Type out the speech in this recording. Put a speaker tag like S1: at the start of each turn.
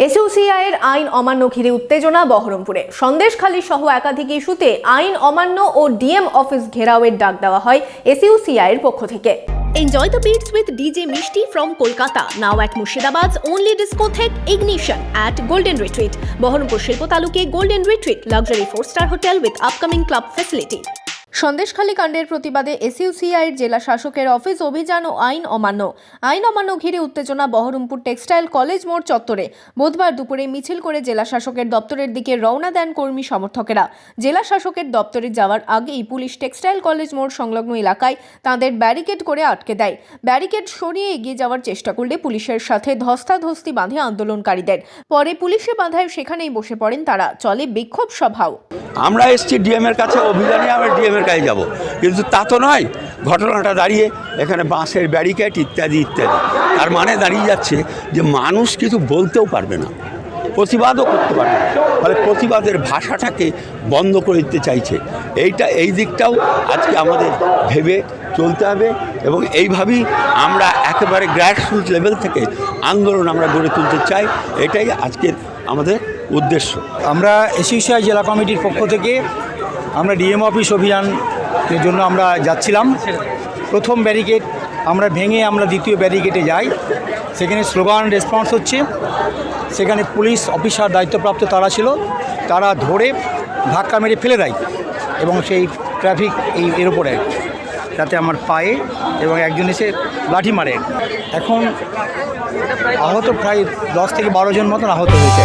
S1: এসইউসিআইয়ের আইন অমান্য ঘিরে উত্তেজনা বহরমপুরে সন্দেশখালী সহ একাধিক ইস্যুতে আইন অমান্য ও ডিএম অফিস ঘেরাওয়ের ডাক দেওয়া হয় এসইউসিআইয়ের পক্ষ থেকে Enjoy the beats with DJ Mishti from Kolkata. Now at Murshidabad's only discotheque, Ignition, at Golden Retreat. Baharampur শিল্প তালুকে Golden Retreat luxury four star hotel with upcoming club facility Sandeshkhali কাণ্ডের প্রতিবাদে এসইউসিআইয়ের জেলা শাসকের অফিস অভিযান ও আইন অমান্য। আইন অমান্য ঘিরে উত্তেজনা বহরমপুর টেক্সটাইল কলেজ মোড় চত্বরে। বুধবার দুপুরে মিছিল করে জেলা শাসকের দপ্তরের দিকে রওনা দেন কর্মী সমর্থকেরা। জেলা শাসকের দপ্তরে যাওয়ার আগেই পুলিশ টেক্সটাইল কলেজ মোড় সংলগ্ন এলাকায় তাদের ব্যারিকেড করে আটকে দেয়। ব্যারিকেড সরিয়ে এগিয়ে যাওয়ার চেষ্টা করলে পুলিশের সাথে ধস্তাধস্তি বাঁধে আন্দোলনকারীদের। পরে পুলিশে বাঁধায় সেখানেই বসে পড়েন তারা। চলে বিক্ষোভ সভাও।
S2: আমরা এসছি ডিএমের কাছে, অভিযানে আমরা ডিএমের কাছে যাব। কিন্তু তা তো নয়, ঘটনাটা দাঁড়িয়ে এখানে বাঁশের ব্যারিকেড ইত্যাদি ইত্যাদি। তার মানে দাঁড়িয়ে যাচ্ছে যে মানুষ কিছু বলতেও পারবে না, প্রতিবাদও করতে পারবে না। ফলে প্রতিবাদের ভাষাটাকে বন্ধ করে দিতে চাইছে। এইটা, এই দিকটাও আজকে আমাদের ভেবে চলতে হবে এবং এইভাবেই আমরা একেবারে গ্রাসরুট লেভেল থেকে আন্দোলন আমরা গড়ে তুলতে চাই। এটাই আজকের আমাদের উদ্দেশ্য।
S3: আমরা এসইউসিআই জেলা কমিটির পক্ষ থেকে আমরা ডিএম অফিস অভিযানের জন্য আমরা যাচ্ছিলাম। প্রথম ব্যারিকেড আমরা ভেঙে আমরা দ্বিতীয় ব্যারিকেডে যাই। সেখানে স্লোগান রেসপন্স হচ্ছে। সেখানে পুলিশ অফিসার দায়িত্বপ্রাপ্ত তারা ছিল। তারা ধরে ধাক্কা মেরে ফেলে দেয় এবং সেই ট্রাফিক এই এর উপরে তাতে আমার পায়ে এবং একজন এসে লাঠি মারে। এখন আহত প্রায় দশ থেকে বারো জন মতন আহত হয়েছে।